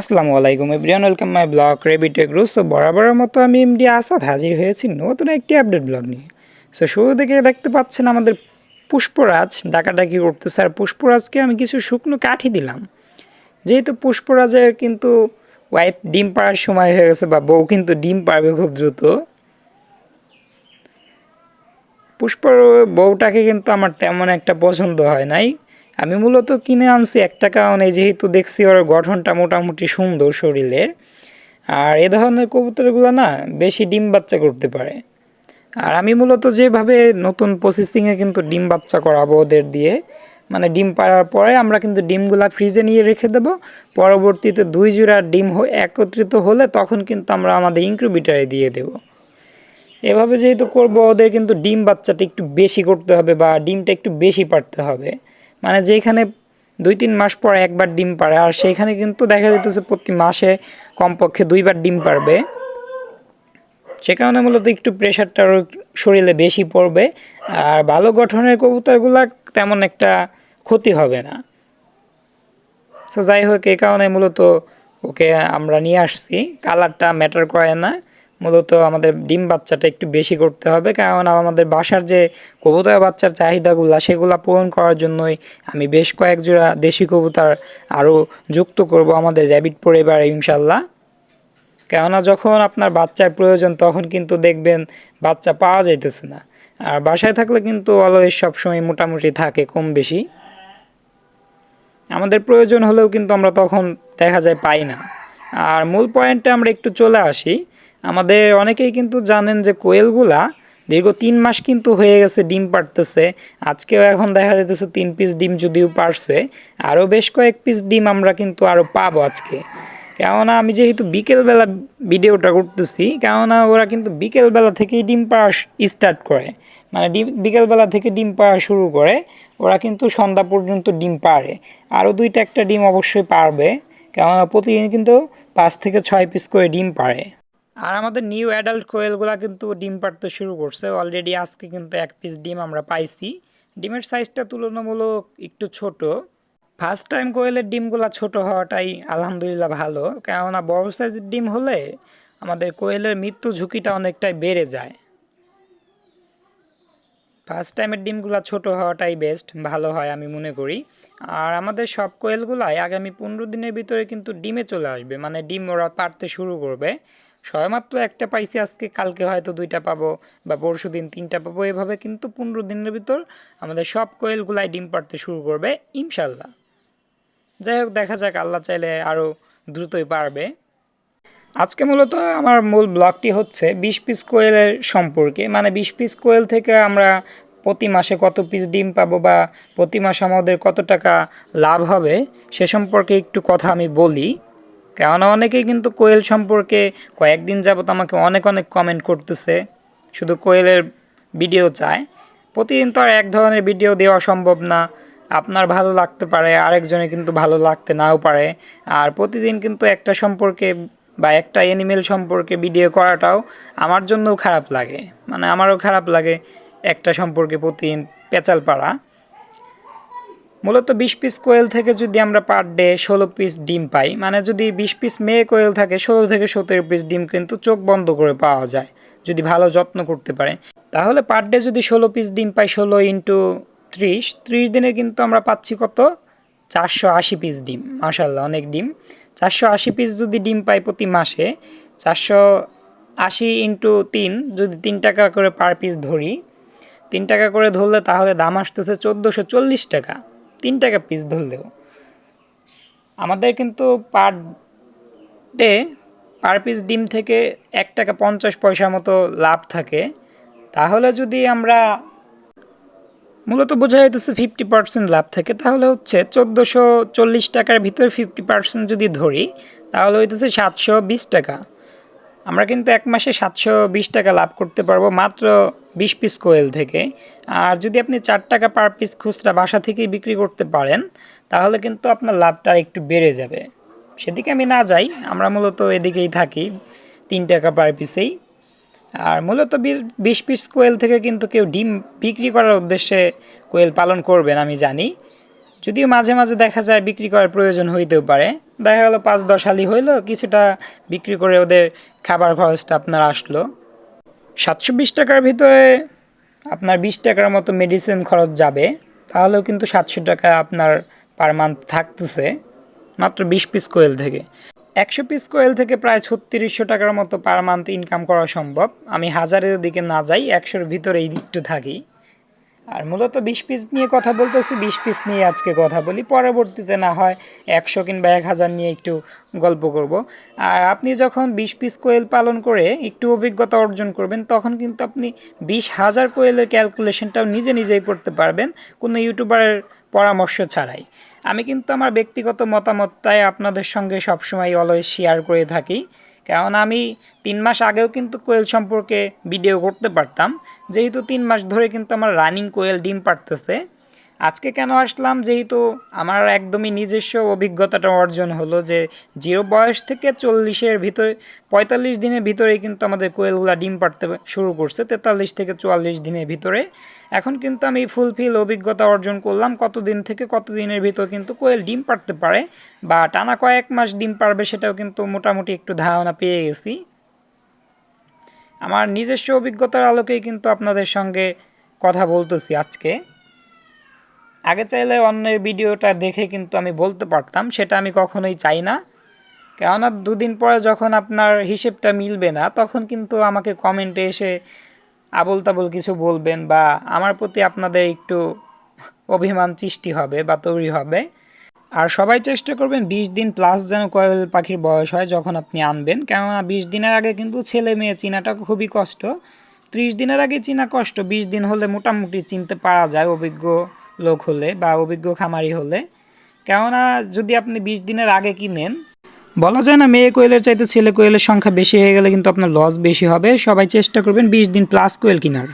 আসসালামু আলাইকুম everyone, welcome my blog রেবিটেক রুস তো বরাবরের মতো আমি এমডি আসাদ হাজির হয়েছি নতুন একটি আপডেট ব্লগ নিয়ে। সো শুরু থেকে দেখতে পাচ্ছেন আমাদের পুষ্পরাজ, ডাকাডাকি করতেছে। আর পুষ্পরাজকে আমি কিছু শুকনো কাঠি দিলাম। যেহেতু পুষ্পরাজের কিন্তু ওয়াইফ ডিম পাড়ার সময় হয়ে গেছে বা বউ কিন্তু ডিম পারবে খুব দ্রুত। পুষ্পর বউটাকে কিন্তু আমার তেমন একটা পছন্দ হয় নাই। আমি মূলত কিনে আনছি একটা কারণে যেহেতু দেখছি ওর গঠনটা মোটামুটি সুন্দর শরীরের, আর এ ধরনের কবুতরগুলো না বেশি ডিম বাচ্চা করতে পারে। আর আমি মূলত যেভাবে নতুন প্রসেসিংয়ে কিন্তু ডিম বাচ্চা করাবো ওদের দিয়ে মানে ডিম পাড়ার পরে আমরা কিন্তু ডিমগুলা ফ্রিজে নিয়ে রেখে দেব, পরবর্তীতে দুই জোড়া ডিম একত্রিত হলে তখন কিন্তু আমরা আমাদের ইনক্রুবিটারে দিয়ে দেবো। এভাবে যেহেতু করব, ওদের কিন্তু ডিম বাচ্চাটা একটু বেশি করতে হবে বা ডিমটা একটু বেশি পাড়তে হবে। মানে যেখানে দুই তিন মাস পর একবার ডিম পারে আর সেইখানে কিন্তু দেখা যেতেছে প্রতি মাসে কমপক্ষে দুইবার ডিম পারবে সে কারণে মূলত একটু প্রেশারটা ওর শরীরে বেশি পড়বে, আর ভালো গঠনের কবুতরগুলা তেমন একটা ক্ষতি হবে না। সো যাই হোক এই কারণে মূলত ওকে আমরা নিয়ে আসছি। কালারটা ম্যাটার করে না। মূলত আমাদের ডিম বাচ্চাটা একটু বেশি করতে হবে। কারণ আমাদের বাসার যে কবুতর বাচ্চার চাহিদাগুলো, সেগুলো পূরণ করার জন্যই আমি বেশ কয়েক জোড়া দেশি কবুতর আরও যুক্ত করব আমাদের র্যাবিট পরিবার ইনশাল্লাহ কেননা যখন আপনার বাচ্চার প্রয়োজন, তখন কিন্তু দেখবেন বাচ্চা পাওয়া যাইতেছে না। আর বাসায় থাকলে কিন্তু অলওয়েজ সবসময় মোটামুটি থাকে কম বেশি। আমাদের প্রয়োজন হলেও কিন্তু আমরা তখন দেখা যায় পাই না। আর মূল পয়েন্টে আমরা একটু চলে আসি। আমাদের অনেকেই কিন্তু জানেন যে কোয়েলগুলা দীর্ঘ তিন মাস কিন্তু হয়ে গেছে ডিম পারতেছে আজকেও এখন দেখা যাইতেছে তিন পিস ডিম যদিও পারছে আরও বেশ কয়েক পিস ডিম আমরা কিন্তু আরও পাবো আজকে। কেননা আমি যেহেতু বিকেলবেলা ভিডিওটা করতেছি, কেননা ওরা কিন্তু বিকেলবেলা থেকেই ডিম পাড়া স্টার্ট করে। মানে ডিম, বিকেলবেলা থেকে ডিম পাড়া শুরু করে, ওরা কিন্তু সন্ধ্যা পর্যন্ত ডিম পারে আরও দুইটা একটা ডিম অবশ্যই পারবে কেননা প্রতিদিন কিন্তু পাঁচ থেকে ছয় পিস করে ডিম পারে আর আমাদের নিউ অ্যাডাল্ট কোয়েলগুলো কিন্তু ডিম পাড়তে শুরু করছে। অলরেডি আজকে কিন্তু এক পিস ডিম আমরা পাইছি। ডিমের সাইজটা তুলনামূলক একটু ছোট। ফার্স্ট টাইম কোয়েলের ডিমগুলো ছোট হওয়াটাই আলহামদুলিল্লাহ ভালো। কেননা বড় সাইজের ডিম হলে আমাদের কোয়েলের মৃত্যু ঝুঁকিটা অনেকটাই বেড়ে যায়। ফার্স্ট টাইমের ডিমগুলো ছোট হওয়াটাই বেস্ট ভালো হয় আমি মনে করি। আর আমাদের সব কোয়েলগুলাই আগামী পনেরো দিনের ভিতরে কিন্তু ডিমে চলে আসবে। মানে ডিম ওরা পারতে শুরু করবে। সবেমাত্র একটা পাইছি, আজকে কালকে হয়তো দুইটা পাবো বা পরশু দিন তিনটা পাবো। এভাবে কিন্তু পনেরো দিনের ভিতর আমাদের সব কোয়েলগুলাই ডিম পারতে শুরু করবে ইনশাল্লাহ যাই হোক, দেখা যাক, আল্লাহ চাইলে আরও দ্রুতই পারবে। আজকে মূলত আমার মূল ব্লগটি হচ্ছে বিশ পিস কোয়েলের সম্পর্কে। মানে বিশ পিস কোয়েল থেকে আমরা প্রতি মাসে কত পিস ডিম পাবো বা প্রতি মাসে আমাদের কত টাকা লাভ হবে, সে সম্পর্কে একটু কথা আমি বলি। কেননা অনেকেই কিন্তু কোয়েল সম্পর্কে কয়েকদিন যাবত আমাকে অনেক অনেক কমেন্ট করতেছে। শুধু কোয়েলের ভিডিও চায়। প্রতিদিন তো আর এক ধরনের ভিডিও দেওয়া সম্ভব না। আপনার ভালো লাগতে পারে আরেকজনে কিন্তু ভালো লাগতে নাও পারে। আর প্রতিদিন কিন্তু একটা সম্পর্কে বা একটা অ্যানিমেল সম্পর্কে ভিডিও করাটাও আমার জন্যও খারাপ লাগে। মানে আমারও খারাপ লাগে একটা সম্পর্কে প্রতিদিন পেঁচাল পাড়া। মূলত বিশ পিস কোয়েল থেকে যদি আমরা পার ডে ষোলো পিস ডিম পাই মানে যদি বিশ পিস মেয়ে কোয়েল থাকে, ষোলো থেকে সতেরো পিস ডিম কিন্তু চোখ বন্ধ করে পাওয়া যায়, যদি ভালো যত্ন করতে পারে। তাহলে পার ডে যদি ষোলো পিস ডিম পাই, ষোলো ইন্টু ত্রিশ ত্রিশ দিনে কিন্তু আমরা পাচ্ছি কত? চারশো আশি পিস ডিম মাশাল্লাহ অনেক ডিম। চারশো আশি পিস যদি ডিম পাই প্রতি মাসে, চারশো আশি ইন্টু তিন, যদি তিন টাকা করে পার পিস ধরি, তিন টাকা করে ধরলে তাহলে দাম আসতেছে চোদ্দোশো চল্লিশ টাকা। তিন টাকা পিস ধরলেও আমাদের কিন্তু পার ডে পার পিস ডিম থেকে এক টাকা পঞ্চাশ পয়সার মতো লাভ থাকে। তাহলে যদি আমরা মূলত বোঝা যাইতেছে ফিফটি পার্সেন্ট লাভ থাকে, তাহলে হচ্ছে চোদ্দোশো চল্লিশ টাকার ভিতরে ফিফটি পার্সেন্ট যদি ধরি, তাহলে হইতেছে সাতশো বিশ টাকা। আমরা কিন্তু এক মাসে সাতশো বিশ টাকা লাভ করতে পারব মাত্র বিশ পিস কোয়েল থেকে। আর যদি আপনি চার টাকা পার পিস খুচরা বাসা থেকেই বিক্রি করতে পারেন, তাহলে কিন্তু আপনার লাভটা একটু বেড়ে যাবে। সেদিকে আমি না যাই, আমরা মূলত এদিকেই থাকি, তিন টাকা পার পিসেই আর মূলত বিশ পিস কোয়েল থেকে কিন্তু কেউ ডিম বিক্রি করার উদ্দেশ্যে কোয়েল পালন করবেন আমি জানি। যদিও মাঝে মাঝে দেখা যায় বিক্রি করার প্রয়োজন হইতেও পারে। দেখা গেলো পাঁচ দশ হালি হইল, কিছুটা বিক্রি করে ওদের খাবার খরচটা আপনার আসলো। সাতশো বিশ টাকার ভিতরে আপনার বিশ টাকার মতো মেডিসিন খরচ যাবে, তাহলেও কিন্তু সাতশো টাকা আপনার পার মান্থ থাকতেছে, মাত্র বিশ পিস কোয়েল থেকে। একশো পিস কোয়েল থেকে প্রায় ছত্রিশশো টাকার মতো পার মান্থ ইনকাম করা সম্ভব। আমি হাজারের দিকে না যাই, একশোর ভিতরেই একটু থাকি। আর মূলত বিশ পিস নিয়ে কথা বলতেছি, বিশ পিস নিয়ে আজকে কথা বলি। পরবর্তীতে না হয় একশো কিংবা এক হাজার নিয়ে একটু গল্প করব। আর আপনি যখন বিশ পিস কোয়েল পালন করে একটু অভিজ্ঞতা অর্জন করবেন, তখন কিন্তু আপনি বিশ হাজার কোয়েলের ক্যালকুলেশনটাও নিজে নিজেই করতে পারবেন, কোনো ইউটিউবারের পরামর্শ ছাড়াই। আমি কিন্তু আমার ব্যক্তিগত মতামতটাই আপনাদের সঙ্গে সবসময় অলওয়েজ শেয়ার করে থাকি। কারণ আমি তিন মাস আগেও কিন্তু কোয়েল সম্পর্কে ভিডিও করতে পারতাম। যেহেতু তিন মাস ধরে কিন্তু আমার রানিং কোয়েল ডিম পারতেছে আজকে কেন আসলাম? যেহেতু আমার একদমই নিজস্ব অভিজ্ঞতাটা অর্জন হলো যে, জিরো বয়স থেকে চল্লিশের ভিতরে, পঁয়তাল্লিশ দিনের ভিতরেই কিন্তু আমাদের কোয়েলগুলো ডিম পাড়তে শুরু করছে, তেতাল্লিশ থেকে চুয়াল্লিশ দিনের ভিতরে। এখন কিন্তু আমি ফুলফিল অভিজ্ঞতা অর্জন করলাম কত দিন থেকে কত দিনের ভিতর কিন্তু কোয়েল ডিম পাড়তে পারে বা টানা কয়েক মাস ডিম পারবে সেটাও কিন্তু মোটামুটি একটু ধারণা পেয়ে গেছি। আমার নিজস্ব অভিজ্ঞতার আলোকেই কিন্তু আপনাদের সঙ্গে কথা বলতেছি আজকে। আগে চাইলে অন্যের ভিডিওটা দেখে কিন্তু আমি বলতে পারতাম, সেটা আমি কখনোই চাই না। কেননা দুদিন পরে যখন আপনার হিসেবটা মিলবে না, তখন কিন্তু আমাকে কমেন্টে এসে আবল তাবল কিছু বলবেন বা আমার প্রতি আপনাদের একটু অভিমান সৃষ্টি হবে বা তৈরি হবে। আর সবাই চেষ্টা করবেন বিশ দিন প্লাস যেন কয়েল পাখির বয়স হয় যখন আপনি আনবেন। কেননা বিশ দিনের আগে কিন্তু ছেলে মেয়ে চিনাটা খুবই কষ্ট। ত্রিশ দিনের আগে চিনা কষ্ট, বিশ দিন হলে মোটামুটি চিনতে পারা যায় অভিজ্ঞ লোক হলে বা অভিজ্ঞ খামারি হলে। কেননা যদি আপনি বিশ দিনের আগে কিনেন, বলা যায় না মেয়ে কোয়েলের চাইতে ছেলে কোয়েলের সংখ্যা বেশি হয়ে গেলে কিন্তু আপনার লস বেশি হবে। সবাই চেষ্টা করবেন বিশ দিন প্লাস কোয়েল কেনার।